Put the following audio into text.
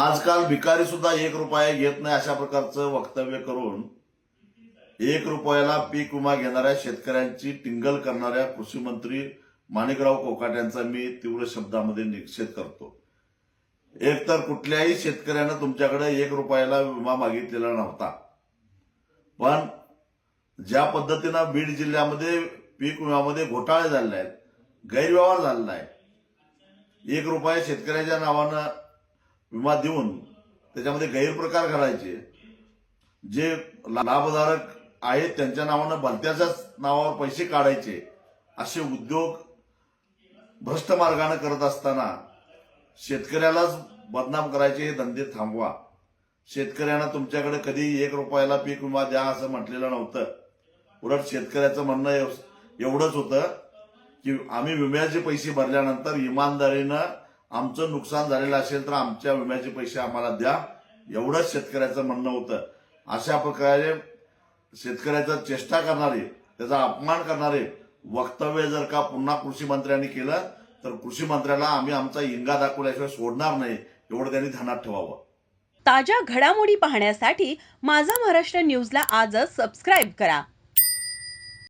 आजकाल भिकारी सुद्धा एक रुपया घेत नाही अशा प्रकारचं वक्तव्य करून एक रुपयाला पीक विमा घेणाऱ्या शेतकऱ्यांची टिंगल करणाऱ्या कृषी मंत्री माणिकराव कोकाट यांचा मी तीव्र शब्दामध्ये निषेध करतो. एकतर कुठल्याही शेतकऱ्यानं तुमच्याकडे एक रुपयाला विमा मागितलेला नव्हता. पण ज्या पद्धतीनं बीड जिल्ह्यामध्ये पीक विम्यामध्ये घोटाळे झाले आहेत गैरव्यवहार झालेला आहे एक रुपया शेतकऱ्याच्या नावानं विमा देऊन त्याच्यामध्ये गैरप्रकार करायचे. जे लाभधारक आहेत त्यांच्या नावानं भलत्याच्याच नावावर पैसे काढायचे असे उद्योग भ्रष्ट मार्गाने करत असताना शेतकऱ्यालाच बदनाम करायचे हे धंदे थांबवा. शेतकऱ्यांना तुमच्याकडे कधी एक रुपयाला पीक विमा द्या असं म्हटलेलं नव्हतं. उलट शेतकऱ्याचं म्हणणं एव- एवढंच होतं की आम्ही विम्याचे पैसे भरल्यानंतर इमानदारीनं आमचं नुकसान झालेलं असेल तर आमच्या विम्याचे पैसे आम्हाला द्या. एवढंच शेतकऱ्याचं म्हणणं होतं. अशा प्रकारे शेतकऱ्याचा चेष्टा करणारे त्याचा अपमान करणारे वक्तव्य जर का पुन्हा कृषी मंत्र्यांनी केलं तर कृषी मंत्र्याला आम्ही आमचा इंगा दाखवल्याशिवाय सोडणार नाही एवढं त्यांनी ध्यानात ठेवावं. ताज्या घडामोडी पाहण्यासाठी माझा महाराष्ट्र न्यूजला आजच सबस्क्राईब करा.